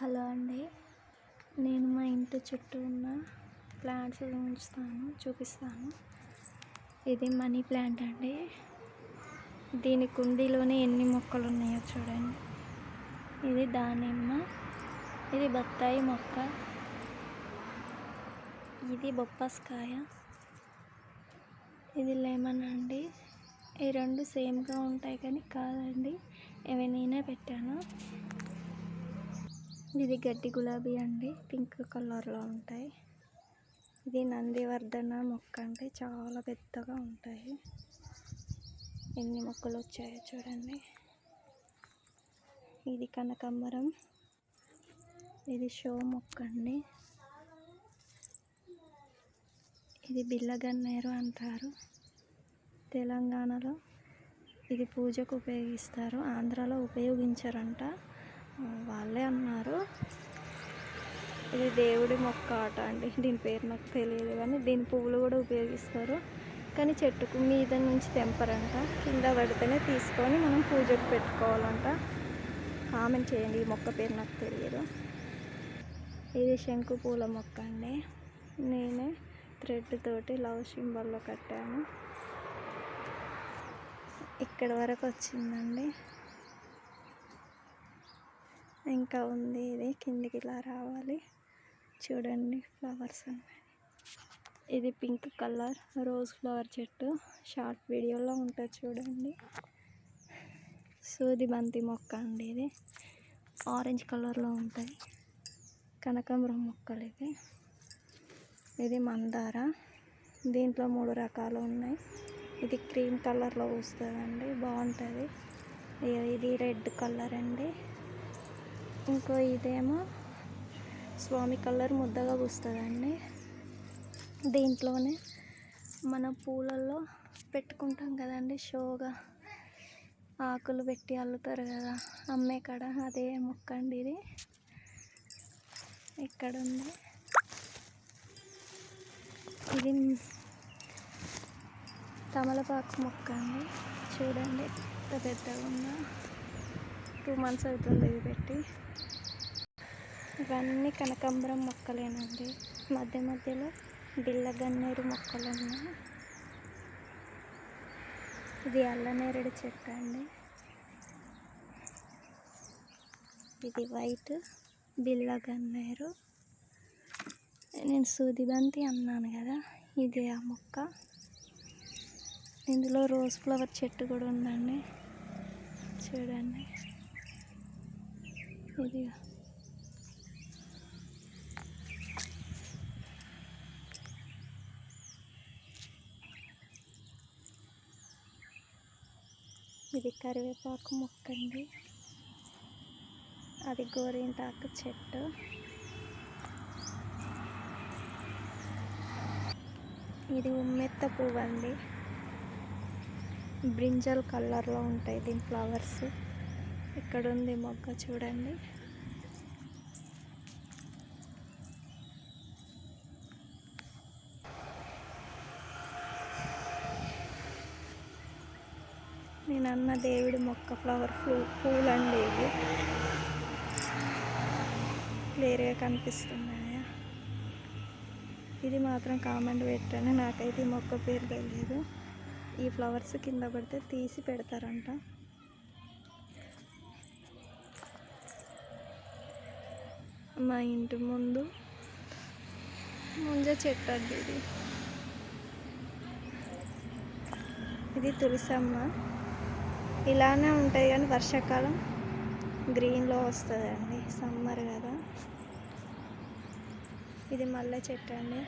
Hello అండి. నేను మా ఇంటి చుట్టూ ఉన్న ప్లాంట్స్ ఉంచుతాను చూపిస్తాను. ఇది మనీ ప్లాంట్ అండి. దీని కుండీలోనే ఎన్ని మొక్కలు ఉన్నాయో చూడండి. ఇది దానిమ్మ ఇది బత్తాయి మొక్క ఇది బొప్పాస్కాయ ఇది లెమన్ అండి. ఈ రెండు సేమ్గా ఉంటాయి కానీ కాదండి. ఏమైనా నేనే పెట్టాను. ఇది గడ్డి గులాబీ అండి. పింక్ కలర్లో ఉంటాయి. ఇది నందివర్ధన మొక్క అంటే చాలా పెద్దగా ఉంటాయి. ఎన్ని మొక్కలు వచ్చాయో చూడండి. ఇది కనకాంబరం. ఇది షో మొక్క అండి. ఇది బిల్లగన్నేరు అంటారు. తెలంగాణలో ఇది పూజకు ఉపయోగిస్తారు. ఆంధ్రాలో ఉపయోగించరంట. వాళ్ళే అన్నారు. ఇది దేవుడి మొక్క ఆట అండి. దీని పేరు నాకు తెలియదు కానీ దీని పువ్వులు కూడా ఉపయోగిస్తారు. కానీ చెట్టుకు మీద నుంచి తెంపరంట. కింద పడితేనే తీసుకొని మనం పూజకు పెట్టుకోవాలంట. కామెంట్ చేయండి ఈ మొక్క పేరు నాకు తెలియదు. ఇది శంకు పూల మొక్క అండి. నేనే థ్రెడ్ తోటి లవ్ సింబల్లో కట్టాను. ఇక్కడ వరకు వచ్చిందండి. ఇంకా ఉంది ఇది. కిందికి ఇలా రావాలి. చూడండి ఫ్లవర్స్ ఉన్నాయి ఇది పింక్ కలర్ రోజ్ ఫ్లవర్ చెట్టు. షార్ట్ వీడియోలో ఉంటుంది చూడండి. సూది బంతి మొక్క అండి ఇది. ఆరెంజ్ కలర్లో ఉంటాయి. కనకాంబరం మొక్కలు ఇది ఇది మందార. దీంట్లో మూడు రకాలు ఉన్నాయి. ఇది క్రీమ్ కలర్లో వస్తుందండి. బాగుంటుంది. ఇది రెడ్ కలర్ అండి. ఇంకో ఇదేమో? స్వామి కలర్ ముద్దగా పూస్తుందండి. దీంట్లోనే మన పూలల్లో పెట్టుకుంటాం కదండి షోగా. ఆకులు పెట్టి అల్లుతారు కదా అమ్మే కాడ అదే మొక్క అండి ఇది. ఇక్కడ ఉంది ఇది తమలపాకు మొక్క అండి. చూడండి ఎంత పెద్దగా ఉందా టూ మంత్స్ అవుతుంది ఇది పెట్టి. ఇవన్నీ కనకాంబరం మొక్కలేనండి. మధ్య మధ్యలో బిల్ల గన్నేరు మొక్కలు ఉన్నాయి ఇది అల్లనేరేడు చెట్టు అండి. ఇది వైట్ బిల్ల గన్నేరు. నేను సూదిబంతి అన్నాను కదా ఇది ఆ మొక్క. ఇందులో రోజ్ ఫ్లవర్ చెట్టు కూడా ఉందండి. చూడండి. ఇది ఇది కరివేపాకు మొక్క అండి అది గోరింటాకు చెట్టు. ఇది ఉమ్మెత్త పువ్వు అండి బ్రింజల్ కలర్లో ఉంటాయి దీని ఫ్లవర్స్. ఇక్కడ ఉంది మొగ్గ చూడండి. నేను అన్న దేవుడి మొక్క ఫ్లవర్ ఫ్లూ పూలండి ఇవి. క్లియర్గా కనిపిస్తున్నాయా? ఇది మాత్రం కామెంట్ పెట్టాను నాకైతే ఈ మొక్క పేరు తెలియదు ఈ ఫ్లవర్స్ కింద పడితే తీసి పెడతారంట. మా ఇంటి ముందు. ముంజ చెట్టు అండి ఇది. ఇది తులసమ్మ. ఇలానే ఉంటుంది కానీ వర్షాకాలం గ్రీన్లో వస్తుందండి. సమ్మర్ కదా. ఇది మల్లె చెట్టు అండి.